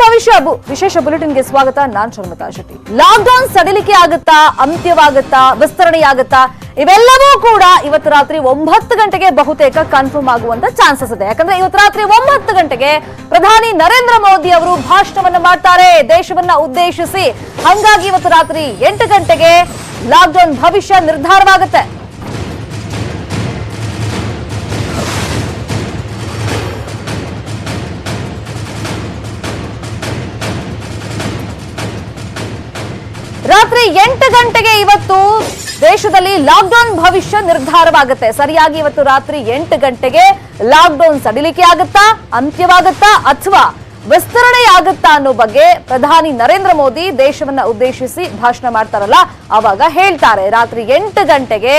ಭವಿಷ್ಯ ವಿಶೇಷ ಬುಲೆಟಿನ್ಗೆ ಸ್ವಾಗತ. ನಾನ್ ಶರ್ಮತಾ ಶೆಟ್ಟಿ. ಲಾಕ್ಡೌನ್ ಸಡಿಲಿಕೆ ಆಗುತ್ತಾ? ಅಂತ್ಯವಾಗುತ್ತಾ? ವಿಸ್ತರಣೆಯಾಗುತ್ತಾ? ಇವೆಲ್ಲವೂ ಕೂಡ ಇವತ್ತು ರಾತ್ರಿ ಒಂಬತ್ತು ಗಂಟೆಗೆ ಬಹುತೇಕ ಕನ್ಫರ್ಮ್ ಆಗುವಂತ ಚಾನ್ಸಸ್ ಇದೆ. ಯಾಕಂದ್ರೆ ಇವತ್ತು ರಾತ್ರಿ ಒಂಬತ್ತು ಗಂಟೆಗೆ ಪ್ರಧಾನಿ ನರೇಂದ್ರ ಮೋದಿ ಅವರು ಭಾಷಣವನ್ನು ಮಾಡ್ತಾರೆ. ದೇಶವನ್ನ ಉದ್ದೇಶಿಸಿ. ಹಂಗಾಗಿ ಇವತ್ತು ರಾತ್ರಿ ಎಂಟು ಗಂಟೆಗೆ ಲಾಕ್ಡೌನ್ ಭವಿಷ್ಯ ನಿರ್ಧಾರವಾಗುತ್ತೆ. ರಾತ್ರಿ ಎಂಟು ಗಂಟೆಗೆ ಇವತ್ತು ದೇಶದಲ್ಲಿ ಲಾಕ್ಡೌನ್ ಭವಿಷ್ಯ ನಿರ್ಧಾರವಾಗುತ್ತೆ. ಸರಿಯಾಗಿ ಇವತ್ತು ರಾತ್ರಿ ಎಂಟು ಗಂಟೆಗೆ ಲಾಕ್ಡೌನ್ ಸಡಿಲಿಕೆ ಆಗುತ್ತಾ, ಅಂತ್ಯವಾಗುತ್ತಾ ಅಥವಾ ವಿಸ್ತರಣೆ ಆಗುತ್ತಾ ಅನ್ನೋ ಬಗ್ಗೆ ಪ್ರಧಾನಿ ನರೇಂದ್ರ ಮೋದಿ ದೇಶವನ್ನ ಉದ್ದೇಶಿಸಿ ಭಾಷಣ ಮಾಡ್ತಾರಲ್ಲ ಅವಾಗ ಹೇಳ್ತಾರೆ. ರಾತ್ರಿ ಎಂಟು ಗಂಟೆಗೆ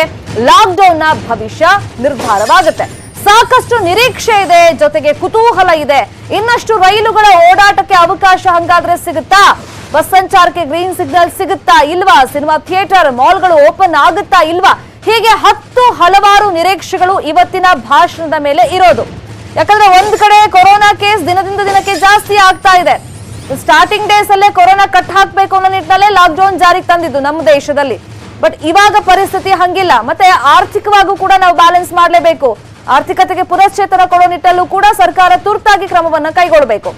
ಲಾಕ್ಡೌನ್ನ ಭವಿಷ್ಯ ನಿರ್ಧಾರವಾಗುತ್ತೆ. ಸಾಕಷ್ಟು ನಿರೀಕ್ಷೆ ಇದೆ, ಜೊತೆಗೆ ಕುತೂಹಲ ಇದೆ. ಇನ್ನಷ್ಟು ರೈಲುಗಳ ಓಡಾಟಕ್ಕೆ ಅವಕಾಶ ಹಂಗಾದ್ರೆ ಸಿಗುತ್ತಾ? ಬಸ್ ಸಂಚಾರಕ್ಕೆ ಗ್ರೀನ್ ಸಿಗ್ನಲ್ ಸಿಗುತ್ತಾ ಇಲ್ವಾ? ಸಿನಿಮಾ ಥಿಯೇಟರ್, ಮಾಲ್ಗಳು ಓಪನ್ ಆಗುತ್ತಾ ಇಲ್ವಾ? ಹೀಗೆ ಹತ್ತು ಹಲವಾರು ನಿರೀಕ್ಷೆಗಳು ಇವತ್ತಿನ ಭಾಷಣದ ಮೇಲೆ ಇರೋದು. ಯಾಕಂದ್ರೆ ಒಂದ್ ಕಡೆ ಕೊರೋನಾ ಕೇಸ್ ದಿನದಿಂದ ದಿನಕ್ಕೆ ಜಾಸ್ತಿ ಆಗ್ತಾ ಇದೆ. ಸ್ಟಾರ್ಟಿಂಗ್ ಡೇಸ್ ಅಲ್ಲೇ ಕೊರೋನಾ ಕಟ್ ಹಾಕ್ಬೇಕು ಅನ್ನೋ ನಿಟ್ಟಿನಲ್ಲೇ ಲಾಕ್ಡೌನ್ ಜಾರಿಗೆ ತಂದಿದ್ದು ನಮ್ಮ ದೇಶದಲ್ಲಿ. ಬಟ್ ಇವಾಗ ಪರಿಸ್ಥಿತಿ ಹಂಗಿಲ್ಲ. ಮತ್ತೆ ಆರ್ಥಿಕವಾಗೂ ಕೂಡ ನಾವು ಬ್ಯಾಲೆನ್ಸ್ ಮಾಡಲೇಬೇಕು. ಆರ್ಥಿಕತೆಗೆ ಪುನಶ್ಚೇತನ ಕೊಡೋ ನಿಟ್ಟಲ್ಲೂ ಕೂಡ ಸರ್ಕಾರ ತುರ್ತಾಗಿ ಕ್ರಮವನ್ನು ಕೈಗೊಳ್ಳಬೇಕು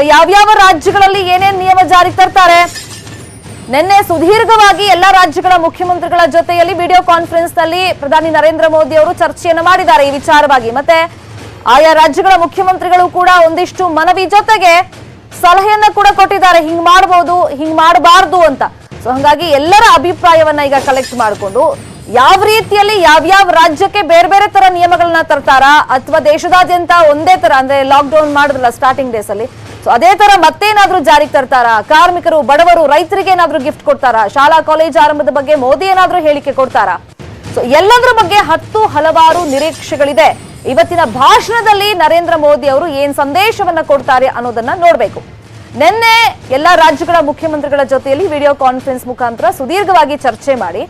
ಯಾವ್ಯಾವ ರಾಜ್ಯಗಳಲ್ಲಿ ಏನೇನು ನಿಯಮ ಜಾರಿಗೆ ತರ್ತಾರೆ? ನಿನ್ನೆ ಸುದೀರ್ಘವಾಗಿ ಎಲ್ಲ ರಾಜ್ಯಗಳ ಮುಖ್ಯಮಂತ್ರಿಗಳ ಜೊತೆಯಲ್ಲಿ ವಿಡಿಯೋ ಕಾನ್ಫರೆನ್ಸ್ನಲ್ಲಿ ಪ್ರಧಾನಿ ನರೇಂದ್ರ ಮೋದಿ ಅವರು ಚರ್ಚೆಯನ್ನು ಮಾಡಿದ್ದಾರೆ ಈ ವಿಚಾರವಾಗಿ. ಮತ್ತೆ ಆಯಾ ರಾಜ್ಯಗಳ ಮುಖ್ಯಮಂತ್ರಿಗಳು ಕೂಡ ಒಂದಿಷ್ಟು ಮನವಿ ಜೊತೆಗೆ ಸಲಹೆಯನ್ನ ಕೂಡ ಕೊಟ್ಟಿದ್ದಾರೆ. ಹಿಂಗ್ ಮಾಡಬಹುದು ಹಿಂಗ್ ಮಾಡಬಾರ್ದು ಅಂತ. ಸೊ ಹಂಗಾಗಿ ಎಲ್ಲರ ಅಭಿಪ್ರಾಯವನ್ನ ಈಗ ಕಲೆಕ್ಟ್ ಮಾಡಿಕೊಂಡು ಯಾವ ರೀತಿಯಲ್ಲಿ ಯಾವ್ಯಾವ ರಾಜ್ಯಕ್ಕೆ ಬೇರೆ ಬೇರೆ ತರ ನಿಯಮಗಳನ್ನ ತರ್ತಾರ? ಅಥವಾ ದೇಶದಾದ್ಯಂತ ಒಂದೇ ತರ, ಅಂದ್ರೆ ಲಾಕ್ ಡೌನ್ ಮಾಡಿದ್ರಲ್ಲ ಸ್ಟಾರ್ಟಿಂಗ್ ಡೇಸ್ ಅಲ್ಲಿ ಸೊ ಅದೇ ತರ ಮತ್ತೇನಾದ್ರೂ ಜಾರಿಗೆ ತರ್ತಾರ? ಕಾರ್ಮಿಕರು, ಬಡವರು, ರೈತರಿಗೆ ಏನಾದ್ರೂ ಗಿಫ್ಟ್ ಕೊಡ್ತಾರ? ಶಾಲಾ ಕಾಲೇಜ್ ಆರಂಭದ ಬಗ್ಗೆ ಮೋದಿ ಏನಾದ್ರೂ ಹೇಳಿಕೆ ಕೊಡ್ತಾರ? ಸೊ ಎಲ್ಲದರ ಬಗ್ಗೆ ಹತ್ತು ಹಲವಾರು ನಿರೀಕ್ಷೆಗಳಿದೆ. ಇವತ್ತಿನ ಭಾಷಣದಲ್ಲಿ ನರೇಂದ್ರ ಮೋದಿ ಅವರು ಏನ್ ಸಂದೇಶವನ್ನ ಕೊಡ್ತಾರೆ ಅನ್ನೋದನ್ನ ನೋಡ್ಬೇಕು. ನಿನ್ನೆ ಎಲ್ಲಾ ರಾಜ್ಯಗಳ ಮುಖ್ಯಮಂತ್ರಿಗಳ ಜೊತೆಯಲ್ಲಿ ವಿಡಿಯೋ ಕಾನ್ಫರೆನ್ಸ್ ಮುಖಾಂತರ ಸುದೀರ್ಘವಾಗಿ ಚರ್ಚೆ ಮಾಡಿ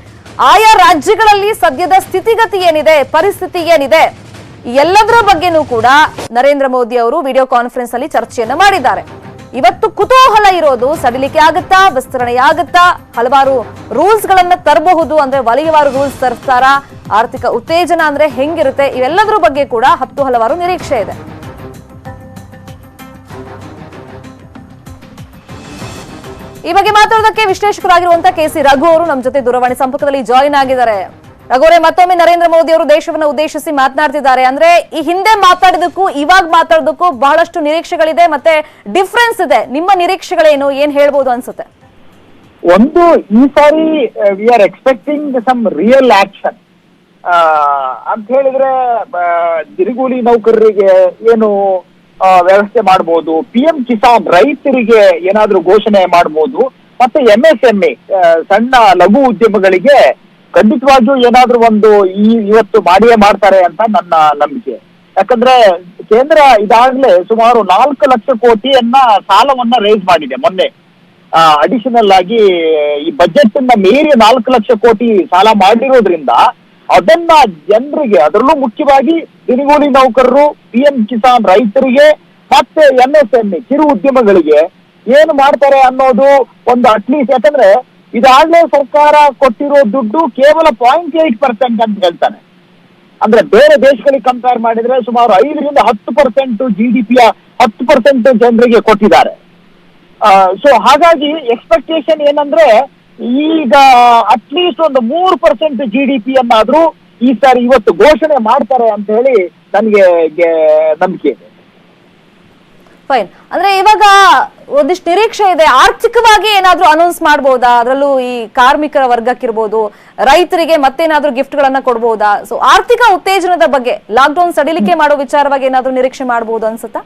ಆಯಾ ರಾಜ್ಯಗಳಲ್ಲಿ ಸದ್ಯದ ಸ್ಥಿತಿಗತಿ ಏನಿದೆ, ಪರಿಸ್ಥಿತಿ ಏನಿದೆ, ಎಲ್ಲದರ ಬಗ್ಗೆನೂ ಕೂಡ ನರೇಂದ್ರ ಮೋದಿ ಅವರು ವಿಡಿಯೋ ಕಾನ್ಫರೆನ್ಸ್ ಅಲ್ಲಿ ಚರ್ಚೆಯನ್ನು ಮಾಡಿದ್ದಾರೆ. ಇವತ್ತು ಕುತೂಹಲ ಇರೋದು ಸಡಿಲಿಕೆ ಆಗುತ್ತಾ, ವಿಸ್ತರಣೆ ಆಗುತ್ತಾ, ಹಲವಾರು ರೂಲ್ಸ್ ಗಳನ್ನ ತರಬಹುದು ಅಂದ್ರೆ ವಲಯವಾರು ರೂಲ್ಸ್ ತರ್ತಾರ, ಆರ್ಥಿಕ ಉತ್ತೇಜನ ಅಂದ್ರೆ ಹೆಂಗಿರುತ್ತೆ, ಇವೆಲ್ಲದರ ಬಗ್ಗೆ ಕೂಡ ಹತ್ತು ಹಲವಾರು ನಿರೀಕ್ಷೆ ಇದೆ. ಈ ಬಗ್ಗೆ ಮಾತಾಡೋದಕ್ಕೆ ವಿಶ್ಲೇಷಕರಾಗಿರುವಂತಹ ಕೆ ಸಿ ರಘು ಅವರು ನಮ್ಮ ಜೊತೆ ದೂರವಾಣಿ ಸಂಪರ್ಕದಲ್ಲಿ ಜಾಯಿನ್ ಆಗಿದ್ದಾರೆ. ರಘು ಅವರೇ, ಮತ್ತೊಮ್ಮೆ ನರೇಂದ್ರ ಮೋದಿ ಅವರು ದೇಶವನ್ನ ಉದ್ದೇಶಿಸಿ ಮಾತನಾಡ್ತಿದ್ದಾರೆ. ಅಂದ್ರೆ ಈ ಹಿಂದೆ ಮಾತಾಡಿದಕ್ಕೂ ಇವಾಗ ಮಾತಾಡೋದಕ್ಕೂ ಬಹಳಷ್ಟು ನಿರೀಕ್ಷೆಗಳಿದೆ ಮತ್ತೆ ಡಿಫ್ರೆನ್ಸ್ ಇದೆ. ನಿಮ್ಮ ನಿರೀಕ್ಷೆಗಳೇನು? ಏನ್ ಹೇಳ್ಬೋದು ಅನ್ಸುತ್ತೆ? ಒಂದು, ಈ ಸಾರಿ we are expecting some real action ಅಂತ ಹೇಳಿದ್ರೆ ದಿರಿಗೂಲಿ ನೌಕರರಿಗೆ ಏನು ವ್ಯವಸ್ಥೆ ಮಾಡ್ಬೋದು. ಪಿ ಎಂ ಕಿಸಾನ್ ರೈತರಿಗೆ ಏನಾದ್ರೂ ಘೋಷಣೆ ಮಾಡ್ಬೋದು. ಮತ್ತೆ ಎಂಎಸ್ಎಂಇ ಸಣ್ಣ ಲಘು ಉದ್ಯಮಗಳಿಗೆ ಖಂಡಿತವಾಗಿಯೂ ಏನಾದ್ರೂ ಒಂದು ಈ ಇವತ್ತು ಮಾಡಿಯೇ ಮಾಡ್ತಾರೆ ಅಂತ ನನ್ನ ನಂಬಿಕೆ. ಯಾಕಂದ್ರೆ ಕೇಂದ್ರ ಇದಾಗ್ಲೇ ಸುಮಾರು ನಾಲ್ಕು ಲಕ್ಷ ಕೋಟಿಯನ್ನ ಸಾಲವನ್ನ ರೇಸ್ ಮಾಡಿದೆ ಮೊನ್ನೆ. ಅಡಿಷನಲ್ ಆಗಿ ಈ ಬಜೆಟ್ ಅನ್ನ ಮೀರಿ ನಾಲ್ಕು ಲಕ್ಷ ಕೋಟಿ ಸಾಲ ಮಾಡಿರೋದ್ರಿಂದ ಅದನ್ನ ಜನರಿಗೆ, ಅದರಲ್ಲೂ ಮುಖ್ಯವಾಗಿ ದಿನಗೂಲಿ ನೌಕರರು ಪಿ ಎಂ ಕಿಸಾನ್ ರೈತರಿಗೆ, ಮತ್ತೆ ಎನ್ ಎಸ್ ಎಂ ಕಿರು ಉದ್ಯಮಗಳಿಗೆ ಏನು ಮಾಡ್ತಾರೆ ಅನ್ನೋದು ಒಂದು ಅಟ್ಲೀಸ್ಟ್ ಯಾಕಂದ್ರೆ ಇದಾಗ್ಲೇ ಸರ್ಕಾರ ಕೊಟ್ಟಿರೋ ದುಡ್ಡು ಕೇವಲ ಪಾಯಿಂಟ್ ಏಟ್ ಪರ್ಸೆಂಟ್ ಅಂತ ಹೇಳ್ತಾನೆ. ಅಂದ್ರೆ ಬೇರೆ ದೇಶಗಳಿಗೆ ಕಂಪೇರ್ ಮಾಡಿದ್ರೆ ಸುಮಾರು ಐದರಿಂದ ಹತ್ತು ಪರ್ಸೆಂಟ್ ಜಿ ಡಿ ಪಿಯ ಹತ್ತು ಪರ್ಸೆಂಟ್ ಜನರಿಗೆ ಕೊಟ್ಟಿದ್ದಾರೆ. ಸೊ ಹಾಗಾಗಿ ಎಕ್ಸ್ಪೆಕ್ಟೇಷನ್ ಏನಂದ್ರೆ ಈಗ ಅಟ್ಲೀಸ್ಟ್ ಒಂದು ಮೂರು ಪರ್ಸೆಂಟ್ ಜಿ ಡಿ ಪಿ ಅನ್ನಾದ್ರೂ ಈ ಸಾರಿ ಇವತ್ತು ಘೋಷಣೆ ಮಾಡ್ತಾರೆ ಅಂತ ಹೇಳಿ ನನಗೆ ನಂಬಿಕೆ ಇದೆ. ಫೈನ್ ಅಂದ್ರೆ ಇವಾಗ ಒಂದಿಷ್ಟು ನಿರೀಕ್ಷೆ ಇದೆ. ಆರ್ಥಿಕವಾಗಿ ಏನಾದ್ರೂ ಅನೌನ್ಸ್ ಮಾಡಬಹುದಾ ಅದರಲ್ಲೂ ಈ ಕಾರ್ಮಿಕರ ವರ್ಗಕ್ಕಿರ್ಬೋದು ರೈತರಿಗೆ ಮತ್ತೇನಾದ್ರೂ ಗಿಫ್ಟ್ ಗಳನ್ನ ಕೊಡ್ಬೋದಾ? ಸೊ ಆರ್ಥಿಕ ಉತ್ತೇಜನದ ಬಗ್ಗೆ ಲಾಕ್ಡೌನ್ ಸಡಿಲಿಕೆ ಮಾಡೋ ವಿಚಾರವಾಗಿ ಏನಾದ್ರೂ ನಿರೀಕ್ಷೆ ಮಾಡಬಹುದು ಅನ್ಸುತ್ತಾ?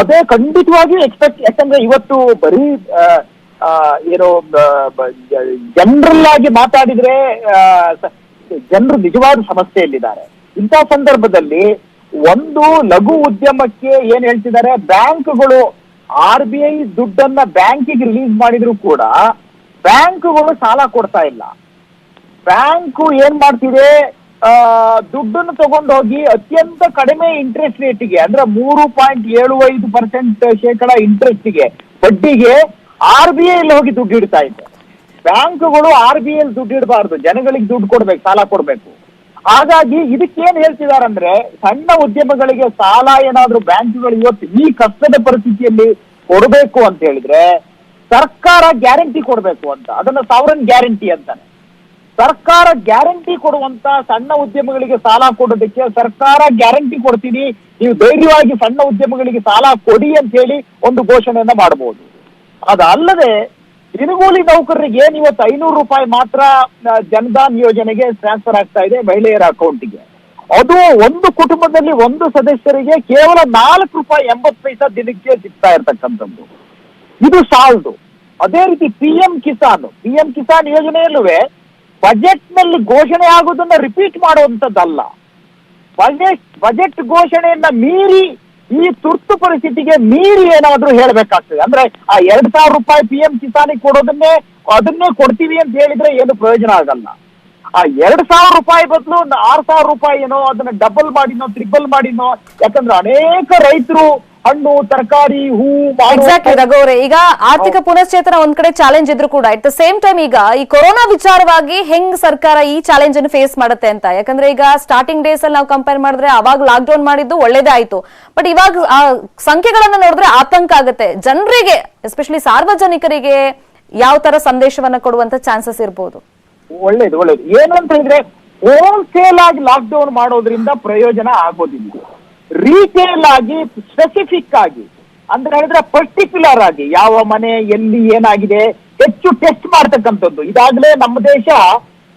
ಅದೇ ಖಂಡಿತವಾಗಿ ಎಕ್ಸ್ಪೆಕ್ಟ್ ಯಾಕಂದ್ರೆ ಇವತ್ತು ಬರೀ ಏನು ಜನರಲ್ ಆಗಿ ಮಾತಾಡಿದ್ರೆ ಜನರು ನಿಜವಾದ ಸಮಸ್ಯೆಯಲ್ಲಿದ್ದಾರೆ. ಇಂಥ ಸಂದರ್ಭದಲ್ಲಿ ಒಂದು ಲಘು ಉದ್ಯಮಕ್ಕೆ ಏನ್ ಹೇಳ್ತಿದ್ದಾರೆ? ಬ್ಯಾಂಕ್ಗಳು ಆರ್ ಬಿ ಐ ದುಡ್ಡನ್ನ ಬ್ಯಾಂಕಿಗೆ ರಿಲೀಸ್ ಮಾಡಿದ್ರು ಕೂಡ ಬ್ಯಾಂಕ್ಗಳು ಸಾಲ ಕೊಡ್ತಾ ಇಲ್ಲ. ಬ್ಯಾಂಕು ಏನ್ ಮಾಡ್ತಿದೆ? ಆ, ದುಡ್ಡನ್ನು ತಗೊಂಡೋಗಿ ಅತ್ಯಂತ ಕಡಿಮೆ ಇಂಟ್ರೆಸ್ಟ್ ರೇಟಿಗೆ ಅಂದ್ರೆ ಮೂರು ಪಾಯಿಂಟ್ ಏಳು ಐದು ಪರ್ಸೆಂಟ್ ಶೇಕಡ ಇಂಟ್ರೆಸ್ಟ್ಗೆ ಬಡ್ಡಿಗೆ ಆರ್ ಬಿ ಐ ಹೋಗಿ ದುಡ್ಡು ಇಡ್ತಾ ಇದ್ದೆ. ಬ್ಯಾಂಕ್ಗಳು ಆರ್ ಬಿ ಐ ದುಡ್ಡು ಇಡಬಾರ್ದು. ಜನಗಳಿಗೆ ದುಡ್ಡು ಕೊಡ್ಬೇಕು, ಸಾಲ ಕೊಡ್ಬೇಕು. ಹಾಗಾಗಿ ಇದಕ್ಕೇನ್ ಹೇಳ್ತಿದಾರಂದ್ರೆ, ಸಣ್ಣ ಉದ್ಯಮಗಳಿಗೆ ಸಾಲ ಏನಾದ್ರೂ ಬ್ಯಾಂಕ್ಗಳು ಇವತ್ತು ಈ ಕಷ್ಟದ ಪರಿಸ್ಥಿತಿಯಲ್ಲಿ ಕೊಡಬೇಕು ಅಂತ ಹೇಳಿದ್ರೆ, ಸರ್ಕಾರ ಗ್ಯಾರಂಟಿ ಕೊಡಬೇಕು ಅಂತ. ಅದನ್ನ ಸಾವರನ್ ಗ್ಯಾರಂಟಿ ಅಂತಾನೆ. ಸರ್ಕಾರ ಗ್ಯಾರಂಟಿ ಕೊಡುವಂತ ಸಣ್ಣ ಉದ್ಯಮಗಳಿಗೆ ಸಾಲ ಕೊಡೋದಕ್ಕೆ ಸರ್ಕಾರ ಗ್ಯಾರಂಟಿ ಕೊಡ್ತೀನಿ. ನೀವು ಧೈರ್ಯವಾಗಿ ಸಣ್ಣ ಉದ್ಯಮಗಳಿಗೆ ಸಾಲ ಕೊಡಿ ಅಂತ ಹೇಳಿ ಒಂದು ಘೋಷಣೆಯನ್ನ ಮಾಡಬಹುದು ಅದಲ್ಲದೆ ದಿನಗೂಲಿ ನೌಕರರಿಗೆ ಏನ್ ಇವತ್ತು ಐನೂರು ರೂಪಾಯಿ ಮಾತ್ರ ಜನಧಾನ್ ಯೋಜನೆಗೆ ಟ್ರಾನ್ಸ್ಫರ್ ಆಗ್ತಾ ಇದೆ ಮಹಿಳೆಯರ ಅಕೌಂಟಿಗೆ. ಅದು ಒಂದು ಕುಟುಂಬದಲ್ಲಿ ಒಂದು ಸದಸ್ಯರಿಗೆ ಕೇವಲ ನಾಲ್ಕು ರೂಪಾಯಿ ಎಂಬತ್ತು ಪೈಸಾ ದಿನಕ್ಕೆ ಸಿಗ್ತಾ ಇರ್ತಕ್ಕಂಥದ್ದು. ಇದು ಸಾಲದು. ಅದೇ ರೀತಿ P M Kisan P M Kisan ಯೋಜನೆಯಲ್ಲೂ ಬಜೆಟ್ನಲ್ಲಿ ಘೋಷಣೆ ಆಗೋದನ್ನ ರಿಪೀಟ್ ಮಾಡುವಂತದ್ದಲ್ಲ ಬಜೆಟ್ ಬಜೆಟ್ ಘೋಷಣೆಯನ್ನ ಮೀರಿ ಈ ತುರ್ತು ಪರಿಸ್ಥಿತಿಗೆ ಮೀರಿ ಏನಾದ್ರೂ ಹೇಳ್ಬೇಕಾಗ್ತದೆ. ಅಂದ್ರೆ ಆ ಎರಡ್ ಸಾವಿರ ರೂಪಾಯಿ ಪಿ ಎಂ ಕಿಸಾನಿಗೆ ಕೊಡೋದನ್ನೇ, ಅದನ್ನೇ ಕೊಡ್ತೀವಿ ಅಂತ ಹೇಳಿದ್ರೆ ಏನು ಪ್ರಯೋಜನ ಆಗಲ್ಲ. ಆ ಎರಡ್ ಸಾವಿರ ರೂಪಾಯಿ ಬದಲು ಆರ್ ಸಾವಿರ ರೂಪಾಯಿ ಏನೋ ಅದನ್ನ ಡಬಲ್ ಮಾಡಿನೋ ಟ್ರಿಬಲ್ ಮಾಡಿನೋ, ಯಾಕಂದ್ರೆ ಅನೇಕ ರೈತರು ಹಣ್ಣು ತರಕಾರಿ ಹೂ ಎಕ್ಸಾಕ್ಟ್ಲಿ ರಘು ಅವರೇ ಈಗ ಆರ್ಥಿಕ ಪುನಶ್ಚೇತನ ಒಂದ್ ಕಡೆ ಚಾಲೆಂಜ್ ಇದ್ರು ಕೂಡ. ಅಟ್ ದ ಸೇಮ್ ಟೈಮ್ ಈಗ ಈ ಕೊರೋನಾ ವಿಚಾರವಾಗಿ ಹೆಂಗ್ ಸರ್ಕಾರ ಈ ಚಾಲೆಂಜ್ ಅನ್ನು ಫೇಸ್ ಮಾಡುತ್ತೆ ಅಂತ. ಯಾಕಂದ್ರೆ ಈಗ ಸ್ಟಾರ್ಟಿಂಗ್ ಡೇಸ್ ಅಲ್ಲಿ ನಾವು ಕಂಪೇರ್ ಮಾಡಿದ್ರೆ ಅವಾಗ ಲಾಕ್ ಡೌನ್ ಮಾಡಿದ್ದು ಒಳ್ಳೇದೇ ಆಯ್ತು. ಬಟ್ ಇವಾಗ ಆ ಸಂಖ್ಯೆಗಳನ್ನ ನೋಡಿದ್ರೆ ಆತಂಕ ಆಗುತ್ತೆ. ಜನರಿಗೆ ಎಸ್ಪೆಷಲಿ ಸಾರ್ವಜನಿಕರಿಗೆ ಯಾವ ತರ ಸಂದೇಶವನ್ನ ಕೊಡುವಂತ ಚಾನ್ಸಸ್ ಇರ್ಬೋದು? ಒಳ್ಳೇದು ಒಳ್ಳೇದು. ಏನು ಅಂತ ಹೇಳಿದ್ರೆ ಹೋಲ್ಸೇಲ್ ಆಗಿ ಲಾಕ್ ಡೌನ್ ಮಾಡೋದ್ರಿಂದ ಪ್ರಯೋಜನ ಆಗೋದಿಲ್ಲ. ರೀಟೇಲ್ ಆಗಿ ಸ್ಪೆಸಿಫಿಕ್ ಆಗಿ, ಅಂದ್ರೆ ಹೇಳಿದ್ರೆ ಪರ್ಟಿಕ್ಯುಲರ್ ಆಗಿ ಯಾವ ಮನೆ, ಎಲ್ಲಿ ಏನಾಗಿದೆ ಹೆಚ್ಚು ಟೆಸ್ಟ್ ಮಾಡ್ತಕ್ಕಂಥದ್ದು. ಇದಾಗಲೇ ನಮ್ಮ ದೇಶ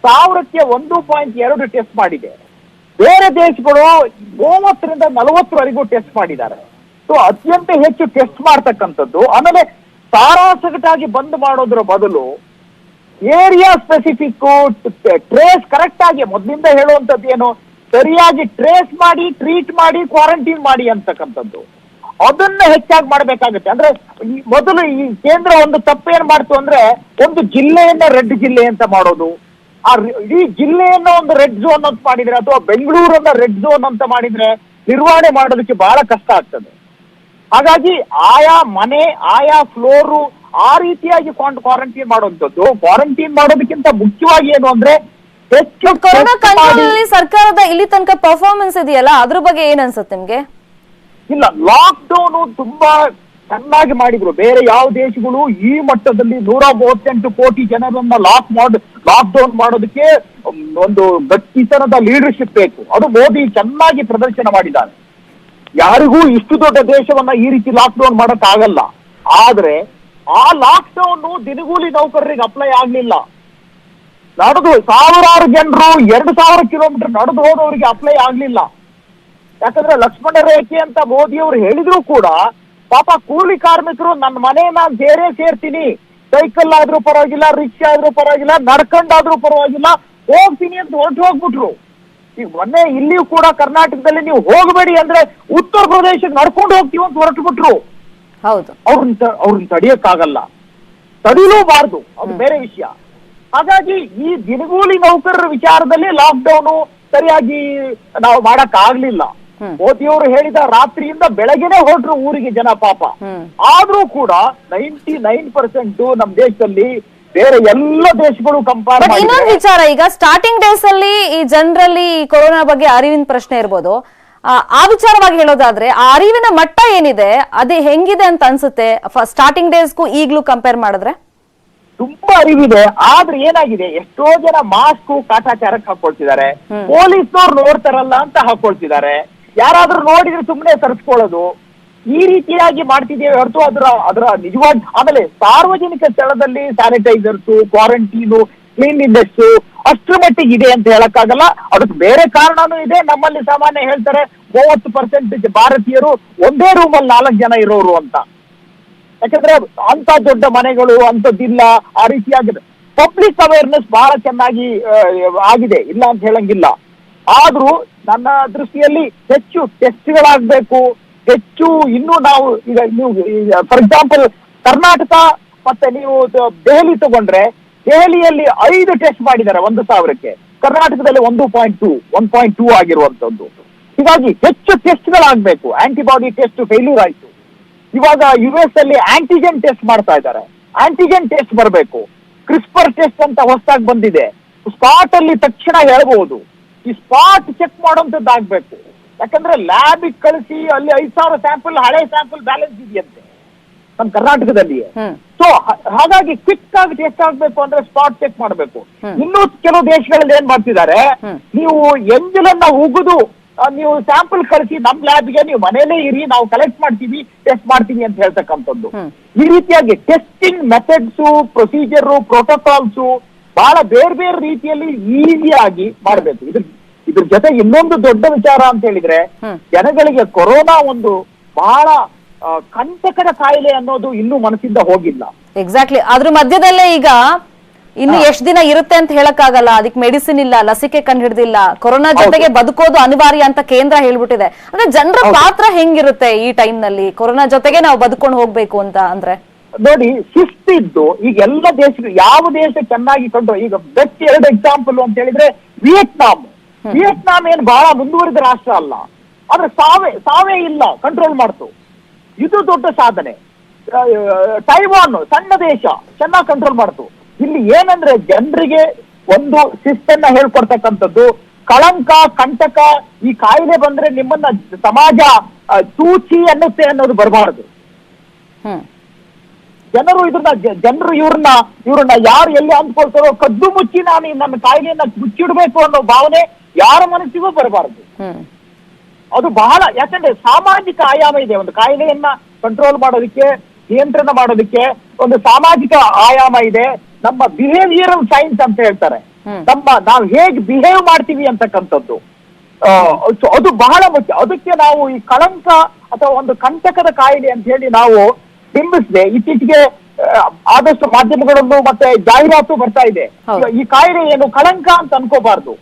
ಸಾವಿರಕ್ಕೆ ಒಂದು ಪಾಯಿಂಟ್ ಎರಡು ಟೆಸ್ಟ್ ಮಾಡಿದೆ. ಬೇರೆ ದೇಶಗಳು ಮೂವತ್ತರಿಂದ ನಲವತ್ತರವರೆಗೂ ಟೆಸ್ಟ್ ಮಾಡಿದ್ದಾರೆ. ಸೊ ಅತ್ಯಂತ ಹೆಚ್ಚು ಟೆಸ್ಟ್ ಮಾಡ್ತಕ್ಕಂಥದ್ದು. ಆಮೇಲೆ ಸಾರಾಸಗಟಾಗಿ ಬಂದ್ ಮಾಡೋದ್ರ ಬದಲು ಏರಿಯಾ ಸ್ಪೆಸಿಫಿಕ್ ಟ್ರೇಸ್ ಕರೆಕ್ಟ್ ಆಗಿ ಮೊದಲಿಂದ ಹೇಳುವಂತದ್ದು ಏನು? ಸರಿಯಾಗಿ ಟ್ರೇಸ್ ಮಾಡಿ ಟ್ರೀಟ್ ಮಾಡಿ ಕ್ವಾರಂಟೈನ್ ಮಾಡಿ ಅಂತಕ್ಕಂಥದ್ದು. ಅದನ್ನ ಹೆಚ್ಚಾಗಿ ಮಾಡಬೇಕಾಗುತ್ತೆ. ಅಂದ್ರೆ ಮೊದಲು ಈ ಕೇಂದ್ರ ಒಂದು ತಪ್ಪೇನ್ ಮಾಡ್ತು ಅಂದ್ರೆ ಒಂದು ಜಿಲ್ಲೆಯನ್ನ ರೆಡ್ ಜಿಲ್ಲೆ ಅಂತ ಮಾಡೋದು. ಆ ಇಡೀ ಜಿಲ್ಲೆಯನ್ನ ಒಂದು ರೆಡ್ ಝೋನ್ ಅಂತ ಮಾಡಿದ್ರೆ ಅಥವಾ ಬೆಂಗಳೂರನ್ನ ರೆಡ್ ಝೋನ್ ಅಂತ ಮಾಡಿದ್ರೆ ನಿರ್ವಹಣೆ ಮಾಡೋದಕ್ಕೆ ಬಹಳ ಕಷ್ಟ ಆಗ್ತದೆ. ಹಾಗಾಗಿ ಆಯಾ ಮನೆ, ಆಯಾ ಫ್ಲೋರು ಆ ರೀತಿಯಾಗಿ ಕ್ವಾರಂಟೈನ್ ಮಾಡುವಂಥದ್ದು. ಕ್ವಾರಂಟೈನ್ ಮಾಡೋದಕ್ಕಿಂತ ಮುಖ್ಯವಾಗಿ ಏನು ಅಂದ್ರೆ ಹೆಚ್ಚು ಕೊರೋನಾ ಕಂಟ್ರೋಲ್ ಅಲ್ಲಿ ಸರ್ಕಾರದ ಇಲ್ಲಿ ತನಕ ಪರ್ಫಾರ್ಮೆನ್ಸ್ ಇದೆಯಲ್ಲ ಅದ್ರ ಬಗ್ಗೆ ಏನ್ ಅನ್ಸುತ್ತೆ ನಿಮ್ಗೆ? ಇಲ್ಲ ಲಾಕ್ ಡೌನ್ ತುಂಬಾ ಚೆನ್ನಾಗಿ ಮಾಡಿದ್ರು. ಬೇರೆ ಯಾವ ದೇಶಗಳು ಈ ಮಟ್ಟದಲ್ಲಿ ನೂರ ಮೂವತ್ತೆಂಟು ಕೋಟಿ ಜನರನ್ನ ಲಾಕ್ ಮಾಡ್ ಲಾಕ್ ಡೌನ್ ಮಾಡೋದಕ್ಕೆ ಒಂದು ಗಟ್ಟಿತನದ ಲೀಡರ್ಶಿಪ್ ಬೇಕು. ಅದು ಮೋದಿ ಚೆನ್ನಾಗಿ ಪ್ರದರ್ಶನ ಮಾಡಿದ್ದಾರೆ. ಯಾರಿಗೂ ಇಷ್ಟು ದೊಡ್ಡ ದೇಶವನ್ನ ಈ ರೀತಿ ಲಾಕ್ ಡೌನ್ ಮಾಡಕ್ ಆಗಲ್ಲ ಆದ್ರೆ ಆ ಲಾಕ್ ಡೌನ್ ದಿನಗೂಲಿ ನೌಕರರಿಗೆ ಅಪ್ಲೈ ಆಗ್ಲಿಲ್ಲ. ನಡೆದು ಸಾವಿರಾರು ಜನರು ಎರಡು ಸಾವಿರ ಕಿಲೋಮೀಟರ್ ನಡೆದು ಹೋದವರಿಗೆ ಅಪ್ಲೈ ಆಗ್ಲಿಲ್ಲ. ಯಾಕಂದ್ರೆ ಲಕ್ಷ್ಮಣ ರೇಖೆ ಅಂತ ಮೋದಿ ಅವರು ಹೇಳಿದ್ರು ಕೂಡ ಪಾಪ ಕೂಲಿ ಕಾರ್ಮಿಕರು ನನ್ನ ಮನೆ ನಾನು ಬೇರೆ ಸೇರ್ತೀನಿ. ಸೈಕಲ್ ಆದ್ರೂ ಪರವಾಗಿಲ್ಲ ರಿಕ್ಷಾ ಆದ್ರೂ ಪರವಾಗಿಲ್ಲ ನಡ್ಕೊಂಡಾದ್ರೂ ಪರವಾಗಿಲ್ಲ ಹೋಗ್ತೀನಿ ಅಂತ ಹೊರಟು ಹೋಗ್ಬಿಟ್ರು. ಈಗ ಮೊನ್ನೆ ಇಲ್ಲಿಯೂ ಕೂಡ ಕರ್ನಾಟಕದಲ್ಲಿ ನೀವು ಹೋಗಬೇಡಿ ಅಂದ್ರೆ ಉತ್ತರ ಪ್ರದೇಶಕ್ಕೆ ನಡ್ಕೊಂಡು ಹೋಗ್ತೀವಿ ಅಂತ ಹೊರಟು ಬಿಟ್ರು ಹೌದು. ಅವ್ರನ್ನ ಅವ್ರನ್ನ ತಡಿಯಕ್ಕಾಗಲ್ಲ. ತಡಿಲೂಬಾರ್ದು ಅದು ಬೇರೆ ವಿಷಯ. ಹಾಗಾಗಿ ಈ ದಿನಗೂಲಿ ನೌಕರರ ವಿಚಾರದಲ್ಲಿ ಲಾಕ್ ಡೌನು ಸರಿಯಾಗಿ ನಾವು ಮಾಡಕ್ ಆಗ್ಲಿಲ್ಲ. ಮೋದಿಯವರು ಹೇಳಿದ ರಾತ್ರಿಯಿಂದ ಬೆಳಗ್ಗೆನೆ ಹೊರಟ್ರು ಊರಿಗೆ ಜನ ಪಾಪ. ಆದ್ರೂ ಕೂಡ ನೈಂಟಿ ನೈನ್ ಪರ್ಸೆಂಟ್ ನಮ್ ದೇಶದಲ್ಲಿ ಬೇರೆ ಎಲ್ಲ ದೇಶಗಳು ಕಂಪೇರ್ ಇನ್ನೊಂದು ವಿಚಾರ ಈಗ ಸ್ಟಾರ್ಟಿಂಗ್ ಡೇಸ್ ಅಲ್ಲಿ ಈ ಜನರಲ್ಲಿ ಈ ಕೊರೋನಾ ಬಗ್ಗೆ ಅರಿವಿನ ಪ್ರಶ್ನೆ ಇರ್ಬೋದು. ಆ, ಆ ವಿಚಾರವಾಗಿ ಹೇಳೋದಾದ್ರೆ ಆ ಅರಿವಿನ ಮಟ್ಟ ಏನಿದೆ ಅದೇ ಹೆಂಗಿದೆ ಅಂತ ಅನ್ಸುತ್ತೆ? ಸ್ಟಾರ್ಟಿಂಗ್ ಡೇಸ್ಗೂ ಈಗ್ಲೂ ಕಂಪೇರ್ ಮಾಡಿದ್ರೆ? ತುಂಬಾ ಅರಿವಿದೆ. ಆದ್ರೆ ಏನಾಗಿದೆ? ಎಷ್ಟೋ ಜನ ಮಾಸ್ಕ್ ಕಾಟಾಚಾರಕ್ಕೆ ಹಾಕೊಳ್ತಿದ್ದಾರೆ. ಪೊಲೀಸ್ನವ್ರು ನೋಡ್ತಾರಲ್ಲ ಅಂತ ಹಾಕೊಳ್ತಿದ್ದಾರೆ. ಯಾರಾದ್ರೂ ನೋಡಿದ್ರೆ ಸುಮ್ಮನೆ ತರಿಸ್ಕೊಳ್ಳೋದು. ಈ ರೀತಿಯಾಗಿ ಮಾಡ್ತಿದ್ದೇವೆ ಹೊರತು ಅದರ ಅದರ ನಿಜವಾದ ಆಮೇಲೆ ಸಾರ್ವಜನಿಕ ಸ್ಥಳದಲ್ಲಿ ಸ್ಯಾನಿಟೈಸರ್ಸ್ ಕ್ವಾರಂಟೀನು ಕ್ಲೀನ್ಲಿನೆಸ್ ಅಷ್ಟರ ಮಟ್ಟಿಗೆ ಇದೆ ಅಂತ ಹೇಳಕ್ಕಾಗಲ್ಲ. ಅದಕ್ಕೆ ಬೇರೆ ಕಾರಣನೂ ಇದೆ. ನಮ್ಮಲ್ಲಿ ಸಾಮಾನ್ಯ ಹೇಳ್ತಾರೆ ಮೂವತ್ತು ಪರ್ಸೆಂಟ್ ಭಾರತೀಯರು ಒಂದೇ ರೂಮಲ್ಲಿ ನಾಲ್ಕು ಜನ ಇರೋರು ಅಂತ. ಯಾಕಂದ್ರೆ ಅಂತ ದೊಡ್ಡ ಮನೆಗಳು ಅಂತದ್ದಿಲ್ಲ ಆ ಆಗಿದೆ. ಪಬ್ಲಿಕ್ ಅವೇರ್ನೆಸ್ ಬಹಳ ಚೆನ್ನಾಗಿ ಆಗಿದೆ, ಇಲ್ಲ ಅಂತ ಹೇಳಂಗಿಲ್ಲ. ಆದ್ರೂ ನನ್ನ ದೃಷ್ಟಿಯಲ್ಲಿ ಹೆಚ್ಚು ಟೆಸ್ಟ್ಗಳಾಗಬೇಕು ಹೆಚ್ಚು ಇನ್ನೂ ನಾವು ಈಗ ನೀವು ಫಾರ್ ಎಕ್ಸಾಂಪಲ್ ಕರ್ನಾಟಕ ಮತ್ತೆ ನೀವು ದೆಹಲಿ ತಗೊಂಡ್ರೆ, ದೆಹಲಿಯಲ್ಲಿ ಐದು ಟೆಸ್ಟ್ ಮಾಡಿದ್ದಾರೆ ಒಂದು ಸಾವಿರಕ್ಕೆ. ಕರ್ನಾಟಕದಲ್ಲಿ ಒಂದು point two one point two ಆಗಿರುವಂತದ್ದು ಹೀಗಾಗಿ ಹೆಚ್ಚು ಟೆಸ್ಟ್ಗಳಾಗಬೇಕು ಆಂಟಿಬಾಡಿ ಟೆಸ್ಟ್ ಫೇಲ್ಯೂರ್ ಆಯ್ತು. ಇವಾಗ ಯು ಎಸ್ ಅಲ್ಲಿ ಆಂಟಿಜೆನ್ ಟೆಸ್ಟ್ ಮಾಡ್ತಾ ಇದ್ದಾರೆ. ಆಂಟಿಜೆನ್ ಟೆಸ್ಟ್ ಬರಬೇಕು. ಕ್ರಿಸ್ಪರ್ ಟೆಸ್ಟ್ ಅಂತ ಹೊಸದಾಗಿ ಬಂದಿದೆ. ಸ್ಪಾಟ್ ಅಲ್ಲಿ ತಕ್ಷಣ ಹೇಳಬಹುದು ಈ ಸ್ಪಾಟ್ ಚೆಕ್ ಮಾಡುವಂತದ್ದು ಆಗ್ಬೇಕು. ಯಾಕಂದ್ರೆ ಲ್ಯಾಬಿಗೆ ಕಳಿಸಿ ಅಲ್ಲಿ ಐದ್ ಸಾವಿರ ಸ್ಯಾಂಪಲ್ ಹಳೆ ಸ್ಯಾಂಪಲ್ ಬ್ಯಾಲೆನ್ಸ್ ಇದೆಯಂತೆ. ನಮ್ಮ ಕರ್ನಾಟಕದಲ್ಲಿ ಸೊ ಹಾಗಾಗಿ ಕ್ವಿಕ್ ಆಗಿ ಟೆಸ್ಟ್ ಆಗ್ಬೇಕು ಅಂದ್ರೆ ಸ್ಪಾಟ್ ಚೆಕ್ ಮಾಡಬೇಕು. ಇನ್ನೂ ಕೆಲವು ದೇಶಗಳಲ್ಲಿ ಏನ್ ಮಾಡ್ತಿದ್ದಾರೆ? ನೀವು ಎಂಜಲನ್ನ ಉಗಿದು ನೀವು ಸ್ಯಾಂಪಲ್ ಕಳಿಸಿ ನಮ್ ಲ್ಯಾಬ್ಗೆ ನೀವು ಮನೇಲೇ ಇರಿ ನಾವು ಕಲೆಕ್ಟ್ ಮಾಡ್ತೀವಿ ಟೆಸ್ಟ್ ಮಾಡ್ತೀವಿ ಅಂತ ಹೇಳ್ತಕ್ಕಂಥದ್ದು. ಈ ರೀತಿಯಾಗಿ ಟೆಸ್ಟಿಂಗ್ ಮೆಥಡ್ಸ್ ಪ್ರೊಸೀಜರ್ ಪ್ರೋಟೋಕಾಲ್ಸ್ ಬಹಳ ಬೇರೆ ಬೇರೆ ರೀತಿಯಲ್ಲಿ ಈಸಿಯಾಗಿ ಮಾಡಬೇಕು. ಇದ್ರ ಇದ್ರ ಜೊತೆ ಇನ್ನೊಂದು ದೊಡ್ಡ ವಿಚಾರ ಅಂತ ಹೇಳಿದ್ರೆ ಜನಗಳಿಗೆ ಕೊರೋನಾ ಒಂದು ಬಹಳ ಕಂಟಕದ ಕಾಯಿಲೆ ಅನ್ನೋದು ಇನ್ನೂ ಮನಸ್ಸಿಂದ ಹೋಗಿಲ್ಲ. ಎಕ್ಸಾಕ್ಟ್ಲಿ ಅದ್ರ ಮಧ್ಯದಲ್ಲೇ ಈಗ ಇನ್ನು ಎಷ್ಟು ದಿನ ಇರುತ್ತೆ ಅಂತ ಹೇಳಕ್ಕಾಗಲ್ಲ. ಅದಕ್ಕೆ ಮೆಡಿಸಿನ್ ಇಲ್ಲ ಲಸಿಕೆ ಕಂಡು ಹಿಡಿದಿಲ್ಲ. ಕೊರೋನಾ ಜೊತೆಗೆ ಬದುಕೋದು ಅನಿವಾರ್ಯ ಅಂತ ಕೇಂದ್ರ ಹೇಳ್ಬಿಟ್ಟಿದೆ. ಅಂದ್ರೆ ಜನರ ಪಾತ್ರ ಹೆಂಗಿರುತ್ತೆ ಈ ಟೈಮ್ನಲ್ಲಿ? ಕೊರೋನಾ ಜೊತೆಗೆ ನಾವು ಬದುಕೊಂಡು ಹೋಗ್ಬೇಕು ಅಂತ ಅಂದ್ರೆ? ನೋಡಿ ಶಿಸ್ತಿದ್ದು. ಈಗ ಎಲ್ಲ ದೇಶಗಳು ಯಾವ ದೇಶ ಚೆನ್ನಾಗಿ ಕಂಡು ಈಗ ಬೆಸ್ಟ್ ಎರಡು ಎಕ್ಸಾಂಪಲ್ ಅಂತ ಹೇಳಿದ್ರೆ ವಿಯೆಟ್ನಾಂ. ವಿಯೆಟ್ನಾಂ ಏನ್ ಬಹಳ ಮುಂದುವರಿದ ರಾಷ್ಟ್ರ ಅಲ್ಲ. ಆದ್ರೆ ಸಾವೇ ಸಾವೇ ಇಲ್ಲ ಕಂಟ್ರೋಲ್ ಮಾಡ್ತು. ಇದು ದೊಡ್ಡ ಸಾಧನೆ. ಟೈವಾನ್ ಸಣ್ಣ ದೇಶ ಚೆನ್ನಾಗಿ ಕಂಟ್ರೋಲ್ ಮಾಡ್ತು. ಇಲ್ಲಿ ಏನಂದ್ರೆ ಜನರಿಗೆ ಒಂದು ಶಿಸ್ತನ್ನ ಹೇಳ್ಕೊಡ್ತಕ್ಕಂಥದ್ದು ಕಳಂಕ ಕಂಟಕ ಈ ಕಾಯಿಲೆ ಬಂದ್ರೆ ನಿಮ್ಮನ್ನ ಸಮಾಜ ಚೂಚಿ ತೂಚಿ ಅನ್ನುತ್ತೆ ಅನ್ನೋದು ಬರಬಾರದು. ಜನರು ಇದನ್ನ ಜನರು ಇವ್ರನ್ನ ಇವ್ರನ್ನ ಯಾರು ಎಲ್ಲಿ ಅಂದ್ಕೊಳ್ತಾರೋ ಕದ್ದು ಮುಚ್ಚಿ ನಾನು ನನ್ನ ಕಾಯಿಲೆಯನ್ನ ಮುಚ್ಚಿಡ್ಬೇಕು ಅನ್ನೋ ಭಾವನೆ ಯಾರ ಮನಸ್ಸಿಗೂ ಬರಬಾರದು. ಅದು ಬಹಳ ಯಾಕಂದ್ರೆ ಸಾಮಾಜಿಕ ಆಯಾಮ ಇದೆ. ಒಂದು ಕಾಯಿಲೆಯನ್ನ ಕಂಟ್ರೋಲ್ ಮಾಡೋದಕ್ಕೆ ನಿಯಂತ್ರಣ ಮಾಡೋದಕ್ಕೆ ಒಂದು ಸಾಮಾಜಿಕ ಆಯಾಮ ಇದೆ. ನಮ್ಮ ಬಿಹೇವಿಯರಲ್ ಸೈನ್ಸ್ ಅಂತ ಹೇಳ್ತಾರೆ. ನಮ್ಮ ನಾವು ಹೇಗೆ ಬಿಹೇವ್ ಮಾಡ್ತೀವಿ ಅಂತಕ್ಕಂಥದ್ದು. ಅದು ಬಹಳ ಮುಖ್ಯ. ಅದಕ್ಕೆ ನಾವು ಈ ಕಳಂಕ ಅಥವಾ ಒಂದು ಕಂಟಕದ ಕಾಯಿಲೆ ಅಂತ ಹೇಳಿ ನಾವು ಬಿಂಬಿಸಿದೆ. ಇತ್ತೀಚೆಗೆ ಆದಷ್ಟು ಮಾಧ್ಯಮಗಳನ್ನು ಮತ್ತೆ ಜಾಹೀರಾತು ಬರ್ತಾ ಇದೆ. ಈ ಕಾಯಿಲೆ ಏನು ಕಳಂಕ ಅಂತ ಅನ್ಕೋಬಾರ್ದು.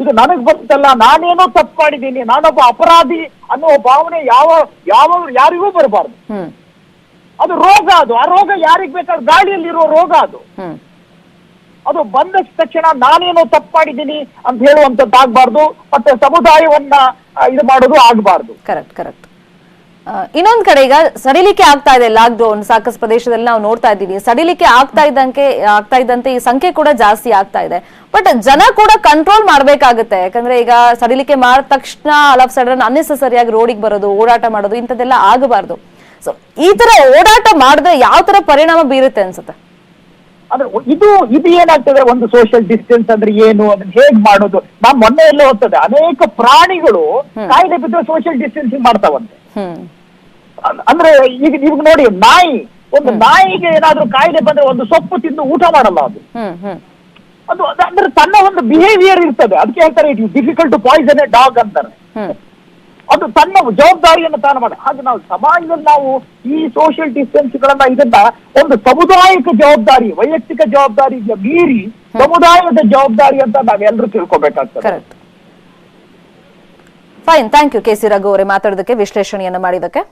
ಇದು ನನಗ್ ಬಂತಲ್ಲ ನಾನೇನೋ ತಪ್ಪು ಮಾಡಿದ್ದೀನಿ ನಾನೊಬ್ಬ ಅಪರಾಧಿ ಅನ್ನೋ ಭಾವನೆ ಯಾವ ಯಾವ ಯಾರಿಗೂ ಬರಬಾರ್ದು. ಅದು ರೋಗ ಅದು. ಆ ರೋಗ ಯಾರಿಗ್ ಬೇಕಾದ್ರೆ ಗಾಳಿಯಲ್ಲಿರೋ ರೋಗ ಅದು. ಅದು ಬಂದ ತಕ್ಷಣ ನಾನೇನೋ ತಪ್ಪು ಮಾಡಿದ್ದೀನಿ ಅಂತ ಹೇಳುವಂತದ್ದು ಆಗ್ಬಾರ್ದು, ಮತ್ತೆ ಸಮುದಾಯವನ್ನ ಇದು ಮಾಡೋದು ಆಗ್ಬಾರ್ದು. ಕರೆಕ್ಟ್ ಕರೆಕ್ಟ್ ಇನ್ನೊಂದ್ ಕಡೆ ಈಗ ಸಡಿಲಿಕೆ ಆಗ್ತಾ ಇದೆ ಲಾಕ್ ಡೌನ್ ಸಾಕಷ್ಟು ಪ್ರದೇಶದಲ್ಲಿ ನಾವು ನೋಡ್ತಾ ಇದ್ದೀವಿ. ಸಡಿಲಿಕೆ ಆಗ್ತಾ ಇದ್ದಂಗೆ, ಆಗ್ತಾ ಇದ್ದಂತೆ ಈ ಸಂಖ್ಯೆ ಕೂಡ ಜಾಸ್ತಿ ಆಗ್ತಾ ಇದೆ. ಬಟ್ ಜನ ಕೂಡ ಕಂಟ್ರೋಲ್ ಮಾಡ್ಬೇಕಾಗುತ್ತೆ. ಯಾಕಂದ್ರೆ ಈಗ ಸಡಿಲಿಕೆ ಮಾಡಿದ ತಕ್ಷಣ ಆಫ್ ಸಡನ್ ಅನ್ನೆಸೆಸರಿಯಾಗಿ ರೋಡಿಗೆ ಬರೋದು, ಓಡಾಟ ಮಾಡೋದು, ಇಂಥದ್ದೆಲ್ಲ ಆಗಬಾರ್ದು. ಸೊ ಈ ತರ ಓಡಾಟ ಮಾಡಿದ್ರೆ ಯಾವ ತರ ಪರಿಣಾಮ ಬೀರುತ್ತೆ ಅನ್ಸುತ್ತೆ? ಅಂದ್ರೆ ಇದು ಇದು ಏನಾಗ್ತದೆ? ಒಂದು ಸೋಷಿಯಲ್ ಡಿಸ್ಟೆನ್ಸ್ ಅಂದ್ರೆ ಏನು? ಅದನ್ನ ಹೇಗ್ ಮಾಡೋದು? ನಾ ಮೊನ್ನೆ ಎಲ್ಲ ಹೋಗ್ತದೆ. ಅನೇಕ ಪ್ರಾಣಿಗಳು ಕಾಯಿಲೆ ಬಿದ್ದು ಸೋಷಿಯಲ್ ಡಿಸ್ಟೆನ್ಸಿಂಗ್ ಮಾಡ್ತಾವಂತೆ. ಅಂದ್ರೆ ಈಗ ಈಗ ನೋಡಿ ನಾಯಿ ಒಂದು ನಾಯಿಗೆ ಏನಾದ್ರೂ ಕಾಯಿಲೆ ಬಂದ್ರೆ ಒಂದು ಸೊಪ್ಪು ತಿಂದು ಊಟ ಮಾಡಲ್ಲ ಅದು. ಅದು ಅದು ಅಂದ್ರೆ ತನ್ನ ಒಂದು ಬಿಹೇವಿಯರ್ ಇರ್ತದೆ. ಅದಕ್ಕೆ ಹೇಳ್ತಾರೆ it is difficult to poison a dog ಅಂತಾರೆ. ಅದು ತನ್ನ ಜವಾಬ್ದಾರಿಯನ್ನು ತಾನು ಮಾಡಿ. ಹಾಗೆ ನಾವು ಸಮಾಜದಲ್ಲಿ ನಾವು ಈ ಸೋಷಿಯಲ್ ಡಿಸ್ಟೆನ್ಸ್ ಗಳನ್ನ ಇದನ್ನ ಒಂದು ಸಮುದಾಯಿಕ ಜವಾಬ್ದಾರಿ, ವೈಯಕ್ತಿಕ ಜವಾಬ್ದಾರಿ ಮೀರಿ ಸಮುದಾಯದ ಜವಾಬ್ದಾರಿ ಅಂತ ನಾವೆಲ್ಲರೂ ತಿಳ್ಕೊಬೇಕಾಗ್ತದೆ. Fine thank you K C Raghu ಅವರೇ ಮಾತಾಡೋದಕ್ಕೆ, ವಿಶ್ಲೇಷಣೆಯನ್ನು ಮಾಡಿದಕ್ಕೆ